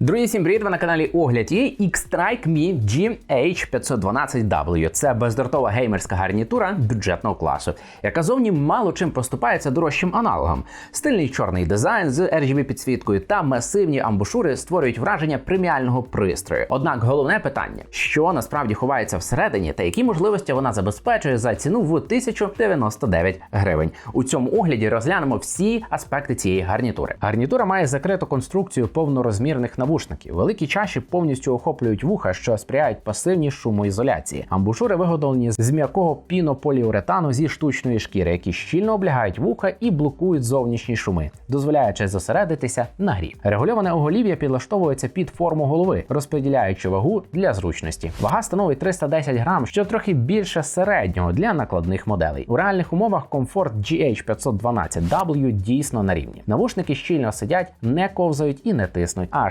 Друзі, всім привіт! Ви на каналі Огляд є X-Strike Mi GH512W. Це бездротова геймерська гарнітура бюджетного класу, яка зовні мало чим поступається дорожчим аналогам. Стильний чорний дизайн з RGB підсвіткою та масивні амбушури створюють враження преміального пристрою. Однак головне питання, що насправді ховається всередині, та які можливості вона забезпечує за ціну в 1099 гривень. У цьому огляді розглянемо всі аспекти цієї гарнітури. Гарнітура має закриту конструкцію повнорозмірних навушників. Великі чаші повністю охоплюють вуха, що сприяють пасивній шумоізоляції. Амбушури виготовлені з м'якого пінополіуретану зі штучної шкіри, які щільно облягають вуха і блокують зовнішні шуми, дозволяючи зосередитися на грі. Регульоване оголів'я підлаштовується під форму голови, розподіляючи вагу для зручності. Вага становить 310 грам, що трохи більше середнього для накладних моделей. У реальних умовах комфорт GH512W дійсно на рівні. Навушники щільно сидять, не ковзають і не тиснуть, а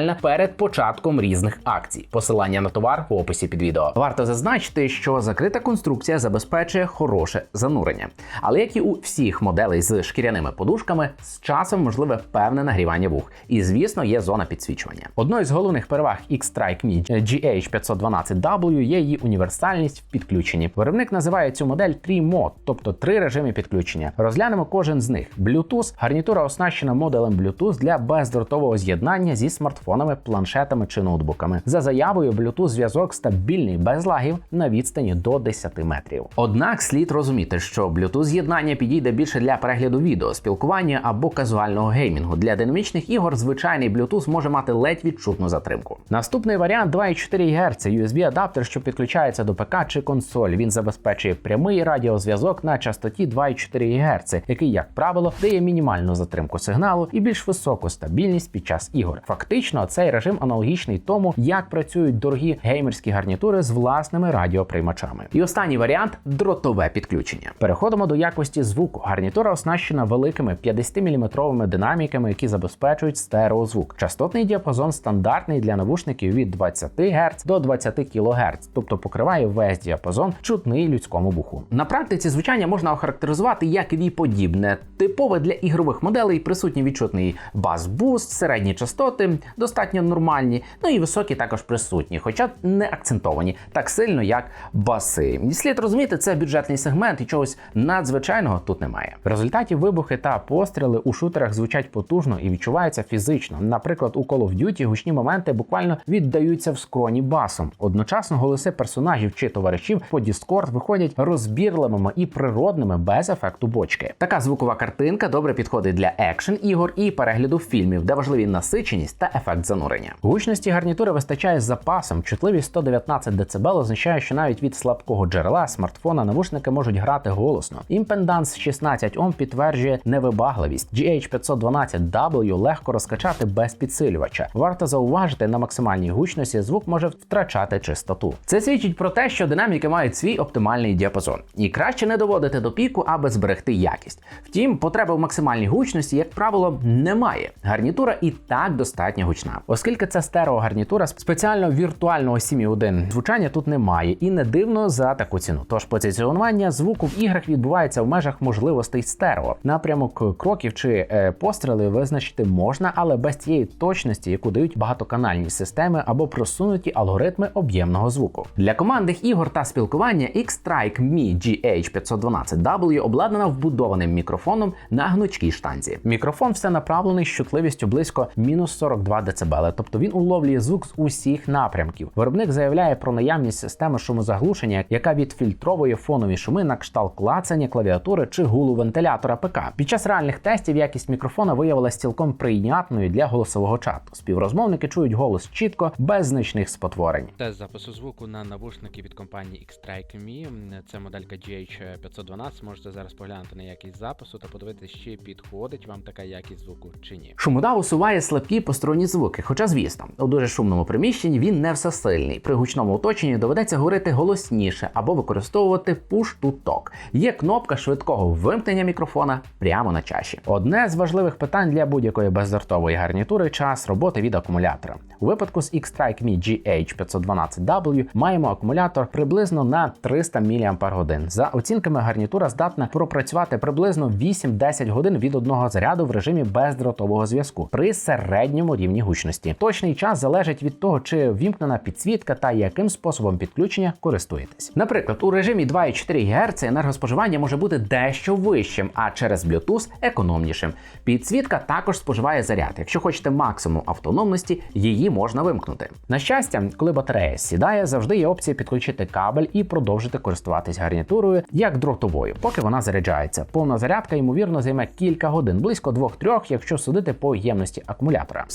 перед початком різних акцій. Посилання на товар в описі під відео. Варто зазначити, що закрита конструкція забезпечує хороше занурення. Але як і у всіх моделей з шкіряними подушками, з часом можливе певне нагрівання вух. І звісно, є зона підсвічування. Одною з головних переваг X-Strike Mi GH512W є її універсальність в підключенні. Виробник називає цю модель Tri-Mode, тобто три режими підключення. Розглянемо кожен з них. Bluetooth гарнітура оснащена модулем Bluetooth для бездротового з'єднання зі смартфонами, планшетами чи ноутбуками. За заявою, Bluetooth зв'язок стабільний без лагів на відстані до 10 метрів. Однак слід розуміти, що Bluetooth з'єднання підійде більше для перегляду відео, спілкування або казуального геймінгу. Для динамічних ігор звичайний Bluetooth може мати ледь відчутну затримку. Наступний варіант 2,4 Гц USB-адаптер, що підключається до ПК чи консоль. Він забезпечує прямий радіозв'язок на частоті 2,4 Гц, який, як правило, дає мінімальну затримку сигналу і більш високу стабільність під час ігор. Фактично, цей режим аналогічний тому, як працюють дорогі геймерські гарнітури з власними радіоприймачами. І останній варіант дротове підключення. Переходимо до якості звуку. Гарнітура оснащена великими 50-мм динаміками, які забезпечують стереозвук. Частотний діапазон стандартний для навушників від 20 Гц до 20 кГц, тобто покриває весь діапазон, чутний людському вуху. На практиці звучання можна охарактеризувати як ві-подібне, типове для ігрових моделей, присутній відчутний бас-буст, середні частоти, достатньо нормальні, ну і високі також присутні, хоча не акцентовані так сильно, як баси. І слід розуміти, це бюджетний сегмент і чогось надзвичайного тут немає. В результаті вибухи та постріли у шутерах звучать потужно і відчуваються фізично. Наприклад, у Call of Duty гучні моменти буквально віддаються в скроні басом. Одночасно голоси персонажів чи товаришів по Discord виходять розбірливими і природними без ефекту бочки. Така звукова картинка добре підходить для екшен ігор і перегляду фільмів, де важливі насиченість та ефект занурення. Гучності гарнітури вистачає з запасом. Чутливість 119 дБ означає, що навіть від слабкого джерела смартфона навушники можуть грати голосно. Імпенданс 16 Ом підтверджує невибагливість. GH512W легко розкачати без підсилювача. Варто зауважити, на максимальній гучності звук може втрачати чистоту. Це свідчить про те, що динаміки мають свій оптимальний діапазон, і краще не доводити до піку, аби зберегти якість. Втім, потреби в максимальній гучності, як правило, немає. Гарнітура і так достатньо гучна, оскільки це стереогарнітура спеціально віртуального 7.1 звучання тут немає, і не дивно за таку ціну. Тож позиціонування звуку в іграх відбувається в межах можливостей стерео. Напрямок кроків чи е, постріли визначити можна, але без тієї точності, яку дають багатоканальні системи або просунуті алгоритми об'ємного звуку. Для командних ігор та спілкування X-Strike Mi GH512W обладнана вбудованим мікрофоном на гнучкій штанзі. Мікрофон все направлений з чутливістю близько мінус 42 дБ, тобто він уловлює звук з усіх напрямків. Виробник заявляє про наявність системи шумозаглушення, яка відфільтровує фонові шуми на кшталт клацання клавіатури чи гулу вентилятора ПК. Під час реальних тестів якість мікрофона виявилася цілком прийнятною для голосового чату. Співрозмовники чують голос чітко, без значних спотворень. Тест запису звуку на навушники від компанії X-Strike Me. Це моделька GH512. Можете зараз поглянути на якість запису та подивитися, чи підходить вам така якість звуку чи ні. Шумодав усуває слабкі посторонні звуки. Звуки. Хоча, звісно, у дуже шумному приміщенні він не всесильний. При гучному оточенні доведеться говорити голосніше або використовувати push-to-talk. Є кнопка швидкого вимкнення мікрофона прямо на чаші. Одне з важливих питань для будь-якої бездротової гарнітури час роботи від акумулятора. У випадку з X-Strike Mi GH512W маємо акумулятор приблизно на 300 мАч. За оцінками гарнітура здатна пропрацювати приблизно 8-10 годин від одного заряду в режимі бездротового зв'язку при середньому рівні гучності. Точний час залежить від того, чи вімкнена підсвітка та яким способом підключення користуєтесь. Наприклад, у режимі 2,4 Гц енергоспоживання може бути дещо вищим, а через Bluetooth економнішим. Підсвітка також споживає заряд. Якщо хочете максимум автономності, її можна вимкнути. На щастя, коли батарея сідає, завжди є опція підключити кабель і продовжити користуватись гарнітурою як дротовою, поки вона заряджається. Повна зарядка ймовірно займе кілька годин, близько 2-3, якщо судити по ємності акумулятора.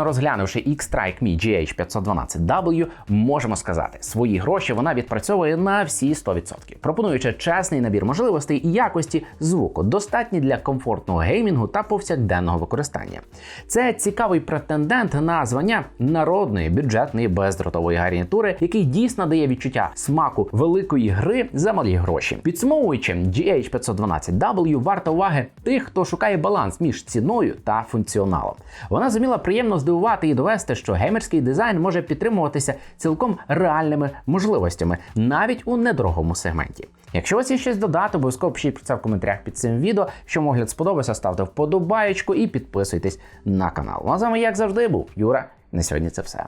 Всебічно розглянувши X-Strike Mi GH512W, можемо сказати, свої гроші вона відпрацьовує на всі 100%, пропонуючи чесний набір можливостей і якості звуку, достатні для комфортного геймінгу та повсякденного використання. Це цікавий претендент на звання народної бюджетної бездротової гарнітури, який дійсно дає відчуття смаку великої гри за малі гроші. Підсумовуючи, GH512W варта уваги тих, хто шукає баланс між ціною та функціоналом. Вона зуміла приємно здивувати і довести, що геймерський дизайн може підтримуватися цілком реальними можливостями, навіть у недорогому сегменті. Якщо вас є щось додати, обов'язково пишіть про це в коментарях під цим відео. Що могляд огляд сподобався, ставте вподобаєчку і підписуйтесь на канал. Ну а з вами, як завжди, був Юра. На сьогодні це все.